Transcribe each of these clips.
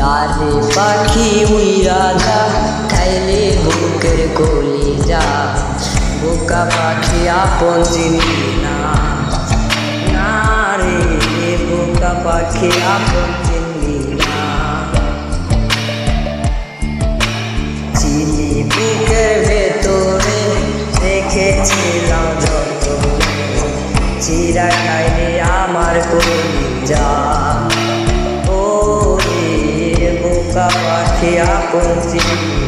আরে পাখি উইরা যা খাইলে বুকের কলি যা বোকা পাখি আপন চিনি না না রে বোকা পাখি আপন চিনি না চিনি বুকের ভেতরে রেখেছিলাম যত চিরা খাইনি আমার কলি যা। রে বোকা পাখি আপন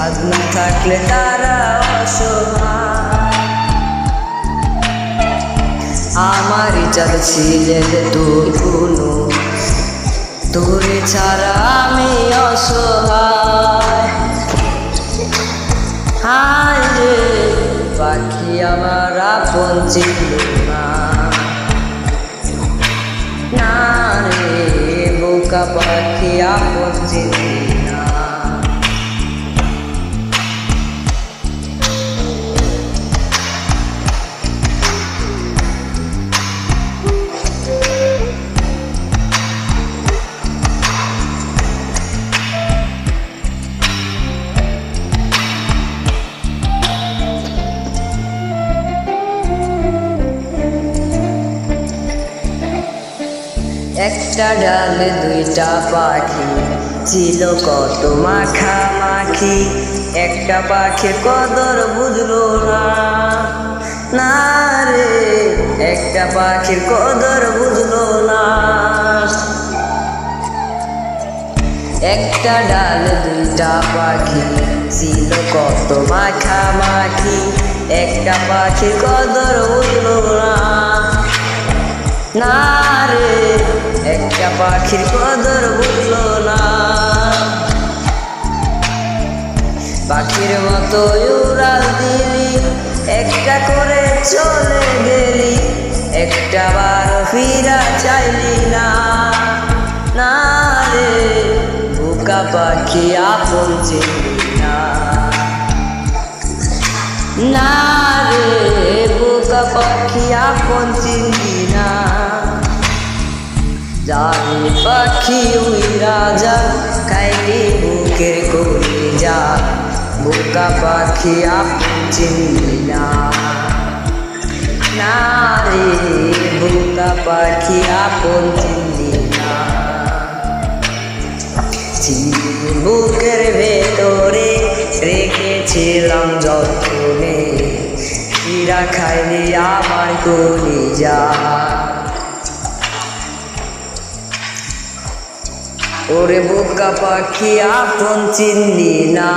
চাঁদ না থাকলে তারা অসহায়। আমারই চাঁদ ছিলে তুই কোনো তোরে ছাড়া আমি অসহায়। হায় রে, পাখি আমার আপন ছিল। একটা ডালে, দুইটা পাখি। ছিল কত মাখামাখি, একটা পাখির কদর বুঝলো না। না রে, একটা পাখির কদর বুঝলো না। একটা ডালে, দুইটা পাখি, ছিল কত মাখামাখি, একটা পাখির কদর বুঝলো না। না পাখির কদর বুঝলো না। পাখির মতো উড়াল দিলি, একটা করে চলে গেলি, একটা বার ফিরা চাইলি না। না রে, বোকা পাখি আপন না। না রে, বোকা পাখি আপন চিনি জানি পাখি উই রাজা খাইলি বুকের করি যা। বোকা পাখি আপন চিনি না। না রে, বোকা পাখি আপন চিনি না। বুকের ভেতরে রেখেছিলাম যতনে। হীরা আমার কলি যা ওরে বোকা পাখি আপন চিনি না।